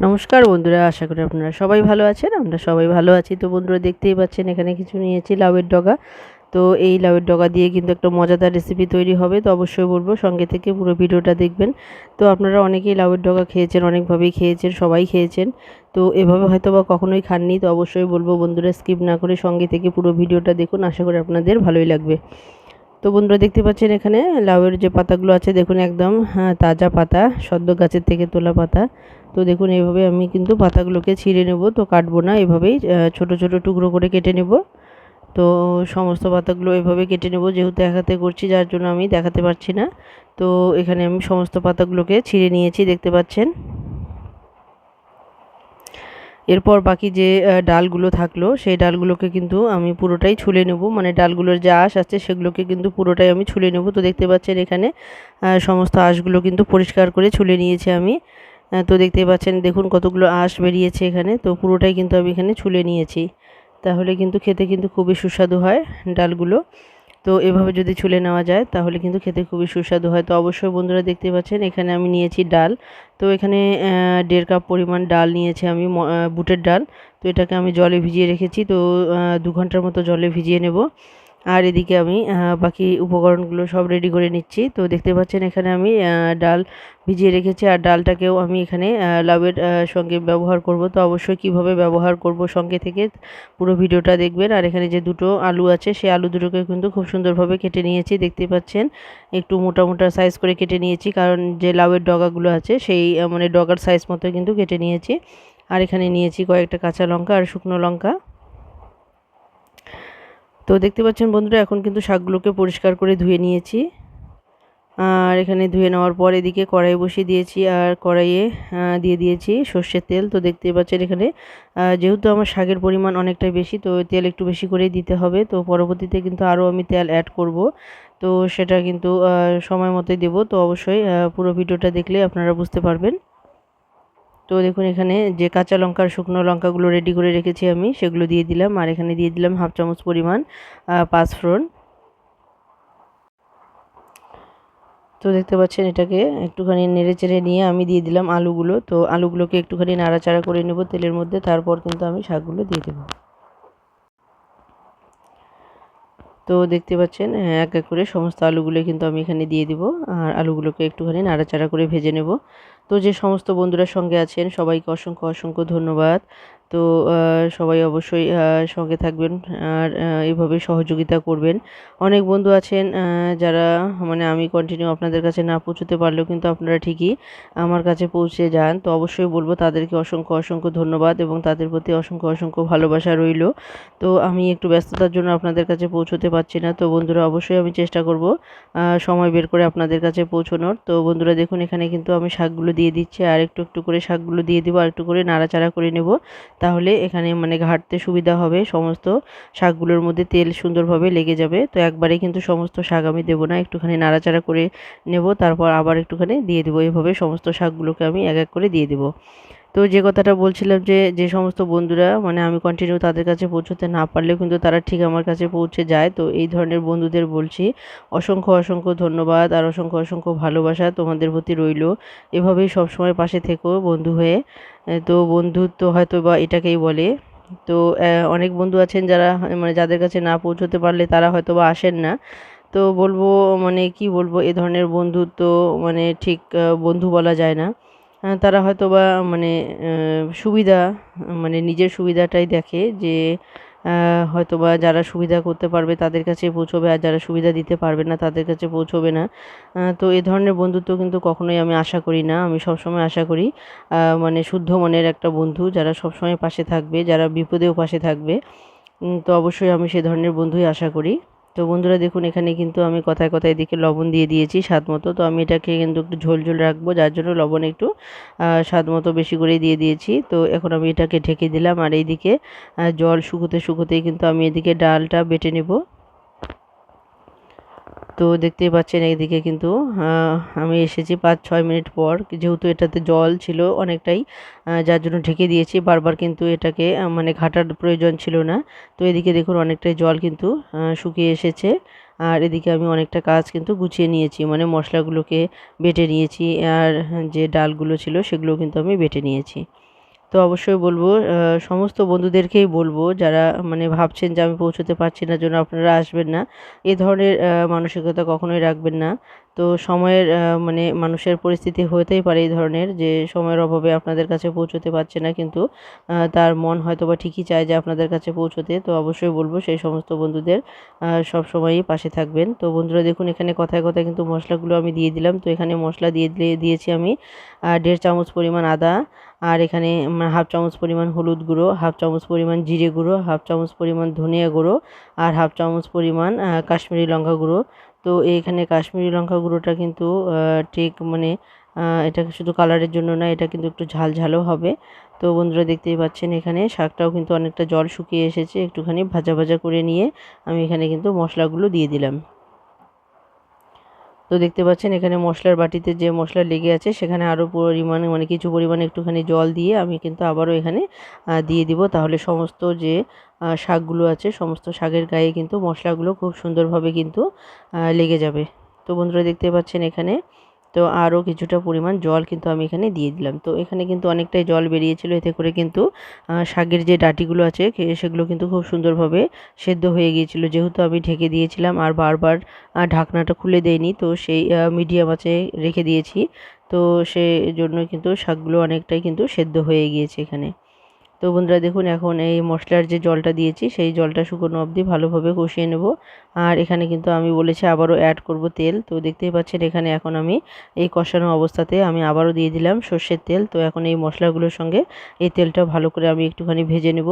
নমস্কার বন্ধুরা আশা করি আপনারা সবাই ভালো আছেন আমরা সবাই ভালো আছি। তো বন্ধুরা দেখতেই পাচ্ছেন এখানে কিছু নিয়েছি লাউয়ের ডগা। তো এই লাউয়ের ডগা দিয়ে কিন্তু একটা মজাদার রেসিপি তৈরি হবে তো অবশ্যই বলব সঙ্গে থেকে পুরো ভিডিওটা দেখবেন। তো আপনারা অনেকেই লাউয়ের ডগা খেয়েছেন অনেকভাবেই খেয়েছেন সবাই খেয়েছেন। তো এভাবে হয়তো বা কখনোই খাননি তো অবশ্যই বলব বন্ধুরা স্কিপ না করে সঙ্গে থেকে পুরো ভিডিওটা দেখুন আশা করি আপনাদের ভালোই লাগবে। তো বন্ধুরা দেখতে পাচ্ছেন এখানে লাউয়ের যে পাতাগুলো আছে দেখুন একদম হ্যাঁ, তাজা পাতা সদ্য গাছের থেকে তোলা পাতা। তো দেখুন এইভাবে আমি কিন্তু পাতাগুলোকে ছিঁড়ে নেব। তো কাটবো না, এভাবেই ছোট ছোট টুকরো করে কেটে নেব। তো সমস্ত পাতাগুলো এভাবে কেটে নেব, যেহেতু দেখাতে করছি, যার জন্য আমি দেখাতে পারছি না। তো এখানে আমি সমস্ত পাতাগুলোকে ছিঁড়ে নিয়েছি, দেখতে পাচ্ছেন। এরপর বাকি যে ডালগুলো থাকল, সেই ডালগুলোকে কিন্তু আমি পুরোটাই ছুলে নেব। মানে ডালগুলোর যে আঁশ আছে, সেগুলোকে কিন্তু পুরোটাই আমি ছুলে নেব। তো দেখতে পাচ্ছেন এখানে সমস্ত আঁশগুলো কিন্তু পরিষ্কার করে ছুলে নিয়েছি আমি। তো দেখতেই পাচ্ছেন, দেখুন কতগুলো আঁশ বেরিয়েছে এখানে। তো পুরোটাই কিন্তু আমি এখানে ছুলে নিয়েছি। তাহলে কিন্তু খেতে কিন্তু খুবই সুস্বাদু হয় ডালগুলো। তো এভাবে যদি ছুলে নেওয়া যায়, তাহলে কিন্তু খেতে খুবই সুস্বাদু হয়। তো অবশ্যই বন্ধুরা দেখতে পাচ্ছেন, এখানে আমি নিয়েছি ডাল। তো এখানে দেড় কাপ পরিমাণ ডাল নিয়েছি আমি বুটের ডাল। তো এটাকে আমি জলে ভিজিয়ে রেখেছি। তো দু ঘণ্টার মতো জলে ভিজিয়ে নেব। আর এদিকে আমি বাকি উপকরণগুলো সব রেডি করে নিচ্ছি। তো দেখতে পাচ্ছেন এখানে আমি ডাল ভিজিয়ে রেখেছি আর ডালটাকেও আমি এখানে লাউয়ের সঙ্গে ব্যবহার করব। তো অবশ্যই কীভাবে ব্যবহার করব সঙ্গে থেকে পুরো ভিডিওটা দেখবেন। আর এখানে যে দুটো আলু আছে সেই আলু দুটোকে কিন্তু খুব সুন্দরভাবে কেটে নিয়েছি। দেখতে পাচ্ছেন একটু মোটা মোটা সাইজ করে কেটে নিয়েছি, কারণ যে লাউয়ের ডগাগুলো আছে, সেই মানে ডগার সাইজ মতো কিন্তু কেটে নিয়েছি। আর এখানে নিয়েছি কয়েকটা কাঁচা লঙ্কা আর শুকনো লঙ্কা। তো দেখতে পাচ্ছেন বন্ধুরা, এখন কিন্তু শাকগুলোকে পরিষ্কার করে ধুয়ে নিয়েছি। আর এখানে ধুয়ে নেওয়ার পর এদিকে কড়াই বসিয়ে দিয়েছি আর কড়াইয়ে দিয়ে দিয়েছি সর্ষের তেল। তো দেখতে পাচ্ছেন এখানে যেহেতু আমার শাকের পরিমাণ অনেকটাই বেশি, তো তেল একটু বেশি করেই দিতে হবে। তো পরবর্তীতে কিন্তু আরও আমি তেল অ্যাড করব। তো সেটা কিন্তু সময় মতোই দেবো। তো অবশ্যই পুরো ভিডিওটা দেখলে আপনারা বুঝতে পারবেন। তো দেখুন, এখানে যে কাঁচা লঙ্কার শুকনো লঙ্কাগুলো রেডি করে রেখেছি আমি, সেগুলো দিয়ে দিলাম। আর এখানে দিয়ে দিলাম হাফ চামচ পরিমাণ পাঁচফোড়ন। তো দেখতে পাচ্ছেন, এটাকে একটুখানি নেড়ে চেড়ে নিয়ে আমি দিয়ে দিলাম আলুগুলো। তো আলুগুলোকে একটুখানি নাড়াচাড়া করে নেব তেলের মধ্যে, তারপর কিন্তু আমি শাকগুলো দিয়ে দেবো। তো দেখতে পাচ্ছেন এক এক করে সমস্ত আলুগুলো কিন্তু আমি এখানে দিয়ে দিব। আর আলুগুলোকে একটুখানি নাড়াচাড়া করে ভেজে নেব। তো যে সমস্ত বন্ধুরা সঙ্গে আছেন, সবাইকে অসংখ্য অসংখ্য ধন্যবাদ। তো সবাই অবশ্যই সঙ্গে থাকবেন আর এইভাবে সহযোগিতা করবেন। অনেক বন্ধু আছেন যারা মানে আমি কন্টিনিউ আপনাদের কাছে না পৌঁছতে পারলেও কিন্তু আপনারা ঠিকই আমার কাছে পৌঁছে যান। তো অবশ্যই বলব তাদেরকে অসংখ্য অসংখ্য ধন্যবাদ এবং তাদের প্রতি অসংখ্য অসংখ্য ভালোবাসা রইল। তো আমি একটু ব্যস্ততার জন্য আপনাদের কাছে পৌঁছতে পারছি না। তো বন্ধুরা অবশ্যই আমি চেষ্টা করব সময় বের করে আপনাদের কাছে পৌঁছানোর। তো বন্ধুরা দেখুন এখানে কিন্তু আমি শাকগুলো দিয়ে দিচ্ছি। আর একটু একটু করে শাকগুলো দিয়ে দেবো, আর একটু করে নাড়াচাড়া করে নেব। তাহলে এখানে মানে ঘাটতে সুবিধা হবে, সমস্ত শাকগুলোর মধ্যে তেল সুন্দরভাবে লেগে যাবে। তো একবারে কিন্তু সমস্ত শাক আমি দেবো না, একটুখানি নাড়াচাড়া করে নেব, তারপর আবার একটুখানি দিয়ে দেবো। এভাবে সমস্ত শাকগুলোকে আমি এক এক করে দিয়ে দেবো। তো যে কথাটা বলছিলাম যে যে সমস্ত বন্ধুরা মানে আমি কন্টিনিউ তাদের কাছে পৌঁছতে না পারলেও কিন্তু তারা ঠিক আমার কাছে পৌঁছে যায়। তো এই ধরনের বন্ধুদের বলছি, অসংখ্য অসংখ্য ধন্যবাদ আর অসংখ্য অসংখ্য ভালোবাসা তোমাদের প্রতি রইল। এভাবেই সবসময় পাশে থেকো বন্ধু হয়ে। তো বন্ধুত্ব হয়তো বা এটাকেই বলে। তো অনেক বন্ধু আছেন যারা মানে যাদের কাছে না পৌঁছতে পারলে তারা হয়তো বা আসেন না। তো বলব মানে কি বলব, এ ধরনের বন্ধুত্ব মানে ঠিক বন্ধু বলা যায় না। তারা হয়তো বা মানে সুবিধা মানে নিজের সুবিধাটাই দেখে যে হয়তো বা যারা সুবিধা করতে পারবে তাদের কাছে পৌঁছবে আর যারা সুবিধা দিতে পারবে না তাদের কাছে পৌঁছবে না। তো এ ধরনের বন্ধুত্ব কিন্তু কখনোই আমি আশা করি না। আমি সবসময় আশা করি মানে শুদ্ধ মনের একটা বন্ধু যারা সবসময় পাশে থাকবে, যারা বিপদেও পাশে থাকবে। তো অবশ্যই আমি সে ধরনের বন্ধুই আশা করি। তো বন্ধুরা দেখুন, এখানে কিন্তু আমি কথায় কথায় এদিকে লবণ দিয়ে দিয়েছি স্বাদ মতো। তো আমি এটাকে কিন্তু একটু ঝোল ঝোল রাখব, যার জন্য লবণ একটু স্বাদ মতো বেশি করে দিয়ে দিয়েছি। তো এখন আমি এটাকে ঢেকে দিলাম আর এইদিকে জল শুকোতে শুকোতেই কিন্তু আমি এদিকে ডালটা বেটে নেব। তো দেখতেই পাচ্ছেন এইদিকে কিন্তু আমি এসেছি পাঁচ, ছয় মিনিট পর। যেহেতু এটাতে জল ছিল অনেকটাই যার জন্য ঢেকে দিয়েছি। বারবার কিন্তু এটাকে মানে ঘাটার প্রয়োজন ছিল না। তো এদিকে দেখুন অনেকটাই জল কিন্তু শুকিয়ে এসেছে। আর এদিকে আমি অনেকটা কাজ কিন্তু গুছিয়ে নিয়েছি। মানে মশলাগুলোকে বেটে নিয়েছি। আর যে ডালগুলো ছিল সেগুলো কিন্তু আমি বেটে নিয়েছি। তো অবশ্যই বলব সমস্ত বন্ধুদেরকেই বলব যারা মানে ভাবছেন যে আমি পৌঁছতে পারছি না জন্য আপনারা আসবেন না। এ ধরনের মানসিকতা কখনোই রাখবেন না। তো সময়ের মানে মানুষের পরিস্থিতি হতেই পারে এই ধরনের যে সময়ের অভাবে আপনাদের কাছে পৌঁছতে পারছে না কিন্তু তার মন হয়তো বা ঠিকই চায় যে আপনাদের কাছে পৌঁছতে। তো অবশ্যই বলব সেই সমস্ত বন্ধুদের সব সময়ই পাশে থাকবেন। তো বন্ধুরা দেখুন এখানে কথায় কথায় কিন্তু মশলাগুলো আমি দিয়ে দিলাম। তো এখানে মশলা দিয়ে দিয়েছি আমি দেড় চামচ পরিমাণ আদা আর এখানে হাফ চামচ পরিমাণ হলুদ গুঁড়ো, হাফ চামচ পরিমাণ জিরে গুঁড়ো, হাফ চামচ পরিমাণ ধনিয়া গুঁড়ো আর হাফ চামচ পরিমাণ কাশ্মীরি লঙ্কা গুঁড়ো। তো এখানে কাশ্মীরি লঙ্কা গুঁড়োটা কিন্তু ঠিক মানে এটা শুধু কালারের জন্য না, এটা কিন্তু একটু ঝাল ঝালও হবে। তো বন্ধুরা দেখতেই পাচ্ছেন এখানে শাকটাও কিন্তু অনেকটা জল শুকিয়ে এসেছে, একটুখানি ভাজা ভাজা করে নিয়ে আমি এখানে কিন্তু মশলাগুলো দিয়ে দিলাম। তো দেখতে পাচ্ছেন এখানে মশলার বাটিতে যে মশলা লেগে আছে, সেখানে আরও পরিমাণে মানে কিছু পরিমাণে একটুখানি জল দিয়ে আমি কিন্তু আবারও এখানে দিয়ে দিব। তাহলে সমস্ত যে শাকগুলো আছে, সমস্ত শাকের গায়ে কিন্তু মশলাগুলো খুব সুন্দরভাবে কিন্তু লেগে যাবে। তো বন্ধুরা দেখতে পাচ্ছেন এখানে তো আরও কিছুটা পরিমাণ জল কিন্তু আমি এখানে দিয়ে দিলাম। তো এখানে কিন্তু অনেকটাই জল বেরিয়েছিল। এতে করে কিন্তু শাকের যে ডাটিগুলো আছে সেগুলো কিন্তু খুব সুন্দরভাবে সেদ্ধ হয়ে গিয়েছিল। যেহেতু আমি ঢেকে দিয়েছিলাম আর বারবার ঢাকনাটা খুলে দেয়নি, তো সেই মিডিয়াম আছে রেখে দিয়েছি। তো সেই জন্য কিন্তু শাকগুলো অনেকটাই কিন্তু সেদ্ধ হয়ে গিয়েছে এখানে। তো বন্ধুরা দেখুন, এখন এই মশলার যে জলটা দিয়েছি, সেই জলটা শুকনো অবধি ভালোভাবে কষিয়ে নেব। আর এখানে কিন্তু আমি বলেছি আবারও অ্যাড করব তেল। তো দেখতেই পাচ্ছেন, এখানে এখন আমি এই কষানো অবস্থাতে আমি আবারও দিয়ে দিলাম সর্ষের তেল। তো এখন এই মশলাগুলোর সঙ্গে এই তেলটা ভালো করে আমি একটুখানি ভেজে নেব।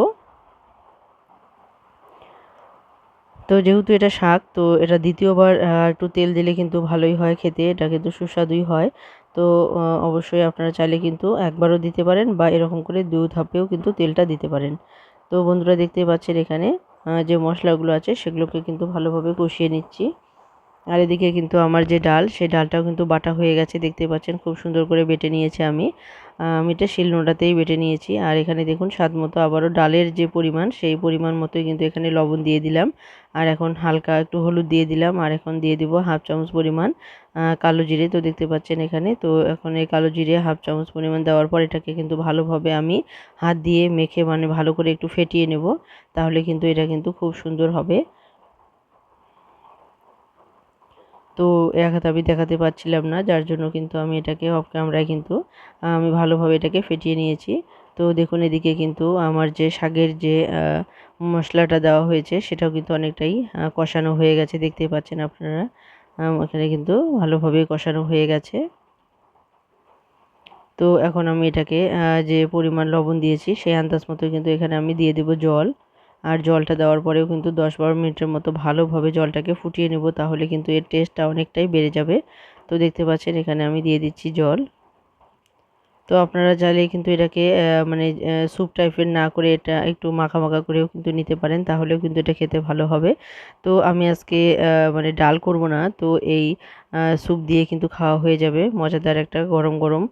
তো যেহেতু এটা শাক, তো এটা দ্বিতীয়বার একটু তেল দিলে কিন্তু ভালোই হয় খেতে। এটা কিন্তু সুস্বাদুই হয়। তো অবশ্যই আপনারা চাইলে কিন্তু একবারও দিতে পারেন বা এরকম করে দু ধাপেও কিন্তু তেলটা দিতে পারেন। তো বন্ধুরা দেখতে পাচ্ছেন এখানে যে মশলাগুলো আছে সেগুলোকে কিন্তু ভালোভাবে কষিয়ে নিচ্ছি। আর এদিকে কিন্তু আমার যে ডাল সেই ডালটাও কিন্তু বাটা হয়ে গেছে, দেখতে পাচ্ছেন, খুব সুন্দর করে বেটে নিয়েছি আমি। আমি, এটা শিলনোড়াতেই বেটে নিয়েছি। আর এখানে দেখুন, স্বাদ মতো আবারও ডালের যে পরিমাণ, সেই পরিমাণ মতোই কিন্তু এখানে লবণ দিয়ে দিলাম। আর এখন হালকা একটু হলুদ দিয়ে দিলাম, আর এখন দিয়ে দিব হাফ চামচ পরিমাণ কালো জিরে। তো দেখতে পাচ্ছেন এখানে, তো এখন এই কালো জিরে হাফ চামচ পরিমাণ দেওয়ার পর এটাকে কিন্তু ভালোভাবে আমি হাত দিয়ে মেখে মানে ভালো করে একটু ফেটিয়ে নেব। তাহলে কিন্তু এটা কিন্তু খুব সুন্দর হবে। তো এক হাতে আমি দেখাতে পারছিলাম না, যার জন্য কিন্তু আমি এটাকে অফ ক্যামেরায় কিন্তু, আমি ভালোভাবে এটাকে ফেটিয়ে নিয়েছি। তো দেখুন এদিকে কিন্তু আমার যে শাকের যে মশলাটা দেওয়া হয়েছে, সেটাও কিন্তু অনেকটাই কষানো হয়ে গেছে, দেখতে পাচ্ছেন আপনারা। এখানে কিন্তু ভালোভাবে কষানো হয়ে গেছে। তো এখন আমি এটাকে যে পরিমাণ লবণ দিয়েছি, সেই আন্দাজ মতো কিন্তু এখানে আমি দিয়ে দেব জল। আর জলটা দেওয়ার পরেও কিন্তু দশ বারো মিনিটের মতো ভালোভাবে জলটাকে ফুটিয়ে নেব, তাহলে কিন্তু এর টেস্টটা অনেকটাই বেড়ে যাবে। তো দেখতে পাচ্ছেন এখানে আমি দিয়ে দিচ্ছি জল। তো আপনারা চাইলে কিন্তু এটাকে মানে স্যুপ টাইপের না করে এটা একটু মাখা মাখা করেও কিন্তু নিতে পারেন, তাহলেও কিন্তু এটা খেতে ভালো হবে। তো আমি আজকে মানে ডাল করব না, তো এই স্যুপ দিয়ে কিন্তু খাওয়া হয়ে যাবে। মজাদার একটা গরম গরম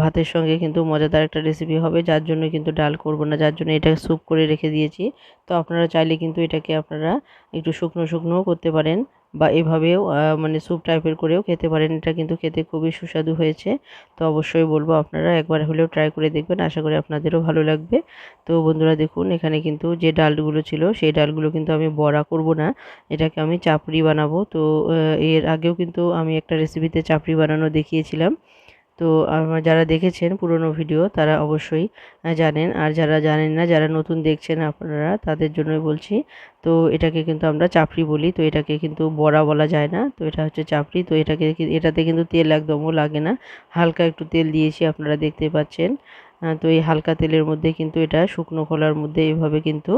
ভাতের সঙ্গে কিন্তু মজাদার একটা রেসিপি হবে, যার জন্য কিন্তু ডাল করব না, যার জন্য এটা স্যুপ করে রেখে দিয়েছি। তো আপনারা চাইলে কিন্তু এটাকে আপনারা একটু শুকনো শুকনোও করতে পারেন। বা এভাবেও মানে স্যুপ টাইপের করেও খেতে পারেন। এটা কিন্তু খেতে খুবই সুস্বাদু হয়েছে। তো অবশ্যই বলব আপনারা একবার হলেও ট্রাই করে দেখবেন। আশা করি আপনাদেরও ভালো লাগবে। তো বন্ধুরা দেখুন, এখানে কিন্তু যে ডালগুলো ছিল, সেই ডালগুলো কিন্তু আমি বড়া করব না। এটাকে আমি চাপড়ি বানাবো। তো এর আগেও কিন্তু আমি একটা রেসিপিতে চাপড়ি বানানো দেখিয়েছিলাম। তো আমার যারা দেখেছেন পুরনো ভিডিও তারা অবশ্যই জানেন। আর যারা জানেন না, যারা নতুন দেখছেন আপনারা, তাদের জন্যই বলছি, তো এটাকে কিন্তু আমরা চাপড়ি বলি। তো এটাকে কিন্তু বড়া বলা যায় না। তো এটা হচ্ছে চাপড়ি। তো এটাকে এটাতে কিন্তু তেল একদমও লাগে না। হালকা একটু তেল দিয়েছি, আপনারা দেখতে পাচ্ছেন। তো এই হালকা তেলের মধ্যে কিন্তু এটা শুকনো খোলার মধ্যে এইভাবে কিন্তু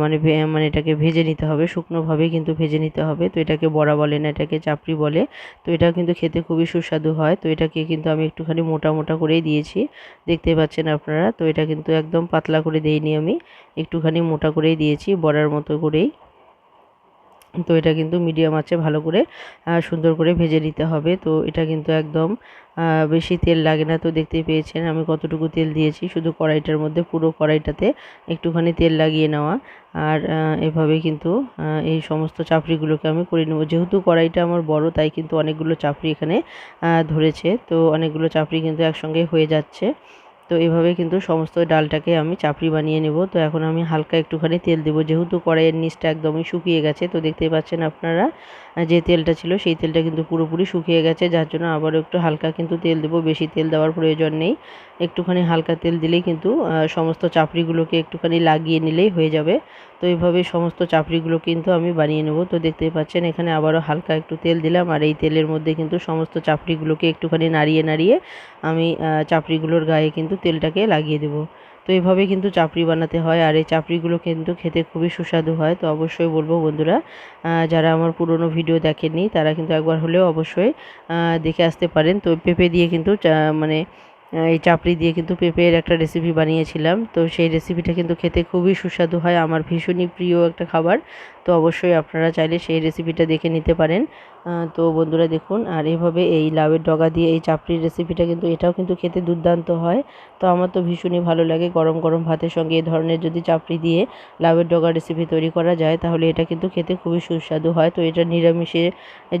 মানে মানে এটাকে ভেজে নিতে হবে। শুকনোভাবে কিন্তু ভেজে নিতে হবে। তো এটাকে বড়া বলে না, এটাকে চাপড়ি বলে। তো এটা কিন্তু খেতে খুবই সুস্বাদু হয়। তো এটাকে কিন্তু আমি একটুখানি মোটা মোটা করেই দিয়েছি। দেখতে পাচ্ছেন আপনারা? তো এটা কিন্তু একদম পাতলা করে দেইনি আমি। একটুখানি মোটা করেই দিয়েছি, বড়ার মতো করেই। তো এটা কিন্তু মিডিয়াম আছে, ভালো করে সুন্দর করে ভেজে নিতে হবে। তো এটা কিন্তু একদম বেশি তেল লাগে না, তো দেখতেই পেয়েছেন আমি কতটুকু তেল দিয়েছি। শুধু কড়াইটার মধ্যে, পুরো কড়াইটাতে একটুখানি তেল লাগিয়ে নেওয়া। আর এভাবে কিন্তু এই সমস্ত চাপড়িগুলোকে আমি করে নেব। যেহেতু কড়াইটা আমার বড়, তাই কিন্তু অনেকগুলো চাপড়ি এখানে ধরেছে। তো অনেকগুলো চাপড়ি কিন্তু একসঙ্গে হয়ে যাচ্ছে। তো এভাবে কিন্তু সমস্ত ডালটাকে আমি চাপড়ি বানিয়ে নেব। তো এখন আমি হালকা একটুখানি তেল দেবো। যেহেতু কড়াইয়ের নিচটা একদমই শুকিয়ে গেছে, তো দেখতেই পাচ্ছেন আপনারা যে তেলটা ছিল সেই তেলটা কিন্তু পুরোপুরি শুকিয়ে গেছে, যার জন্য আবারও একটু হালকা কিন্তু তেল দেবো। বেশি তেল দেওয়ার প্রয়োজন নেই। একটুখানি হালকা তেল দিলেই কিন্তু সমস্ত চাপড়িগুলোকে একটুখানি লাগিয়ে নিলেই হয়ে যাবে। তো এইভাবে সমস্ত চাপড়িগুলো কিন্তু আমি বানিয়ে নেব। তো দেখতেই পাচ্ছেন এখানে আবারও হালকা একটু তেল দিলাম। আর এই তেলের মধ্যে কিন্তু সমস্ত চাপড়িগুলোকে একটুখানি নাড়িয়ে নাড়িয়ে আমি চাপড়িগুলোর গায়ে কিন্তু তেলটাকে লাগিয়ে দেবো। তো এইভাবে কিন্তু চাপড়ি বানাতে হয় আর এই চাপড়িগুলো কিন্তু খেতে খুবই সুস্বাদু হয়। তো অবশ্যই বলব বন্ধুরা যারা আমার পুরনো ভিডিও দেখেননি, তারা কিন্তু একবার হলেও অবশ্যই দেখে আসতে পারেন। তো পেঁপে দিয়ে কিন্তু মানে এই চাপড়ি দিয়ে কিন্তু পেঁপের একটা রেসিপি বানিয়েছিলাম। তো সেই রেসিপিটা কিন্তু খেতে খুবই সুস্বাদু হয়। আমার ভীষণই প্রিয় একটা খাবার। তো অবশ্যই আপনারা চাইলে সেই রেসিপিটা দেখে নিতে পারেন। তো বন্ধুরা দেখুন, আর এভাবে এই লাউয়ের ডগা দিয়ে এই চাপড়ির রেসিপিটা কিন্তু এটাও কিন্তু খেতে দুর্দান্ত হয়। তো আমার তো ভীষণই ভালো লাগে গরম গরম ভাতের সঙ্গে এ ধরনের যদি চাপড়ি দিয়ে লাউয়ের ডগা রেসিপি তৈরি করা যায়, তাহলে এটা কিন্তু খেতে খুবই সুস্বাদু হয়। তো এটা নিরামিষের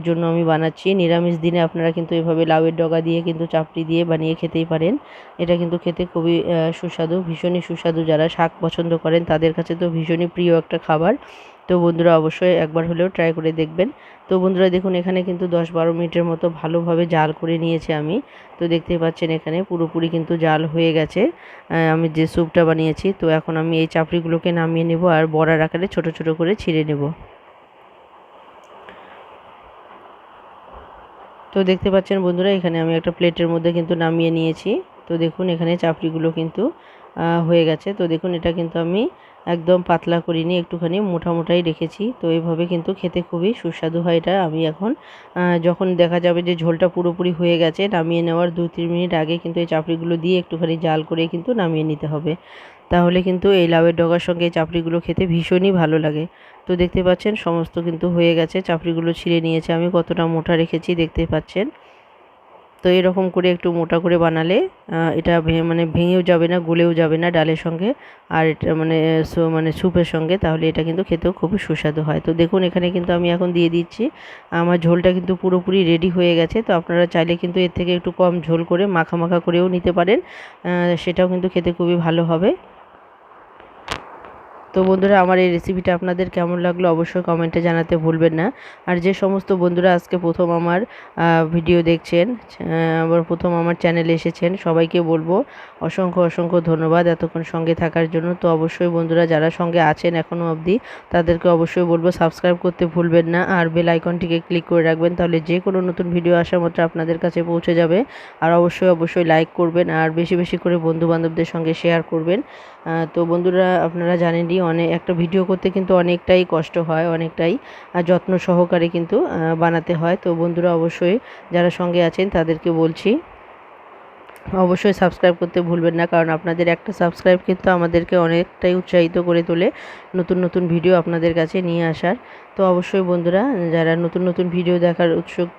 জন্য আমি বানাচ্ছি। নিরামিষ দিনে আপনারা কিন্তু এভাবে লাউয়ের ডগা দিয়ে কিন্তু চাপড়ি দিয়ে বানিয়ে খেতেই পারেন। এটা কিন্তু খেতে খুবই সুস্বাদু, ভীষণই সুস্বাদু। যারা শাক পছন্দ করেন, তাদের কাছে তো ভীষণই প্রিয় একটা খাবার। তো বন্ধুরা অবশ্যই একবার হলেও ট্রাই করে দেখবেন। তো বন্ধুরা দেখুন, এখানে কিন্তু দশ বারো মিনিটের মতো ভালোভাবে জাল করে নিয়েছে আমি। তো দেখতে পাচ্ছেন এখানে পুরোপুরি কিন্তু জাল হয়ে গেছে। আমি যে স্যুপটা বানিয়েছি, তো এখন আমি এই চাপড়িগুলোকে নামিয়ে নেব আর বড়ার আকারে ছোট ছোট করে ছিঁড়ে নেব। তো দেখতে পাচ্ছেন বন্ধুরা, এখানে আমি একটা প্লেটের মধ্যে কিন্তু নামিয়ে নিয়েছি। তো দেখুন, এখানে চাপড়িগুলো কিন্তু হয়ে গেছে। তো দেখুন, এটা কিন্তু আমি একদম পাতলা করিনি, একটুখানি মোটা মোটাই রেখেছি। তো এইভাবে কিন্তু খেতে খুবই সুস্বাদু হয় এটা আমি এখন যখন দেখা যাবে যে ঝোলটা পুরোপুরি হয়ে গেছে, নামিয়ে নেওয়ার দু তিন মিনিট আগে কিন্তু এই চাপড়িগুলো দিয়ে একটুখানি জাল করে কিন্তু নামিয়ে নিতে হবে। তাহলে কিন্তু এই লাউয়ের ডগার সঙ্গে এই চাপড়িগুলো খেতে ভীষণই ভালো লাগে। তো দেখতে পাচ্ছেন সমস্ত কিন্তু হয়ে গেছে, চাপড়িগুলো ছিঁড়ে নিয়েছে, আমি কতটা মোটা রেখেছি দেখতে পাচ্ছেন। তো এরকম করে একটু মোটা করে বানালে এটা মানে ভেঙেও যাবে না, গলেও যাবে না ডালের সঙ্গে। আর এটা মানে মানে স্যুপের সঙ্গে, তাহলে এটা কিন্তু খেতেও খুবই সুস্বাদু হয়। তো দেখুন, এখানে কিন্তু আমি এখন দিয়ে দিচ্ছি। আমার ঝোলটা কিন্তু পুরোপুরি রেডি হয়ে গেছে। তো আপনারা চাইলে কিন্তু এর থেকে একটু কম ঝোল করে মাখা মাখা করেও নিতে পারেন। সেটাও কিন্তু খেতে খুবই ভালো হবে। তো বন্ধুরা, আমার এই রেসিপিটা আপনাদের কেমন লাগল অবশ্যই কমেন্টে জানাতে ভুলবেন না। আর যে সমস্ত বন্ধুরা আজকে প্রথম আমার ভিডিও দেখছেন আবার প্রথম আমার চ্যানেলে এসেছেন, সবাইকে বলব অসংখ্য অসংখ্য ধন্যবাদ এতক্ষণ সঙ্গে থাকার জন্য। তো অবশ্যই বন্ধুরা, যারা সঙ্গে আছেন এখনও অবধি, তাদেরকে অবশ্যই বলব সাবস্ক্রাইব করতে ভুলবেন না। আর বেল আইকনটিকে ক্লিক করে রাখবেন, তাহলে যে কোনো নতুন ভিডিও আসা মাত্র আপনাদের কাছে পৌঁছে যাবে। আর অবশ্যই অবশ্যই লাইক করবেন, আর বেশি বেশি করে বন্ধু বান্ধবদের সঙ্গে শেয়ার করবেন। তো বন্ধুরা, আপনারা জানেনই অনেক, একটা ভিডিও করতে কিন্তু অনেকটাই কষ্ট হয়, অনেকটাই যত্ন সহকারে কিন্তু বানাতে হয়। তো বন্ধুরা অবশ্যই যারা সঙ্গে আছেন তাদেরকে বলছি, অবশ্যই সাবস্ক্রাইব করতে ভুলবেন না। কারণ আপনাদের একটা সাবস্ক্রাইব কিন্তু আমাদেরকে অনেকটাই উৎসাহিত করে তোলে নতুন নতুন ভিডিও আপনাদের কাছে নিয়ে আসার। তো অবশ্যই বন্ধুরা, যারা নতুন নতুন ভিডিও দেখার উৎসুক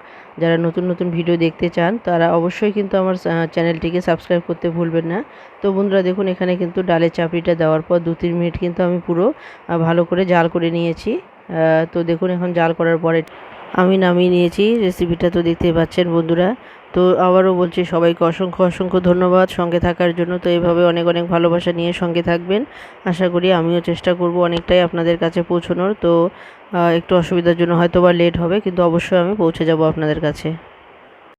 যারা নতুন নতুন ভিডিও দেখতে চান, তারা অবশ্যই কিন্তু আমার চ্যানেলটিকে সাবস্ক্রাইব করতে ভুলবেন না। তো বন্ধুরা দেখুন, এখানে কিন্তু ডালের চাপড়িটা দেওয়ার পর দু তিন মিনিট কিন্তু আমি পুরো ভালো করে জাল করে নিয়েছি। তো দেখুন, এখন জাল করার পরে আমি নামিয়ে নিয়েছি। রেসিপিটা তো দেখতেই পাচ্ছেন বন্ধুরা। তো আবারও বলছি, সবাইকে অসংখ্য অসংখ্য ধন্যবাদ সঙ্গে থাকার জন্য। তো এইভাবে অনেক অনেক ভালোবাসা নিয়ে সঙ্গে থাকবেন। আশা করি আমিও চেষ্টা করব অনেকটাই আপনাদের কাছে পৌঁছানোর। তো একটু অসুবিধার জন্য হয়তো বা লেট হবে কিন্তু অবশ্যই আমি পৌঁছে যাব আপনাদের কাছে।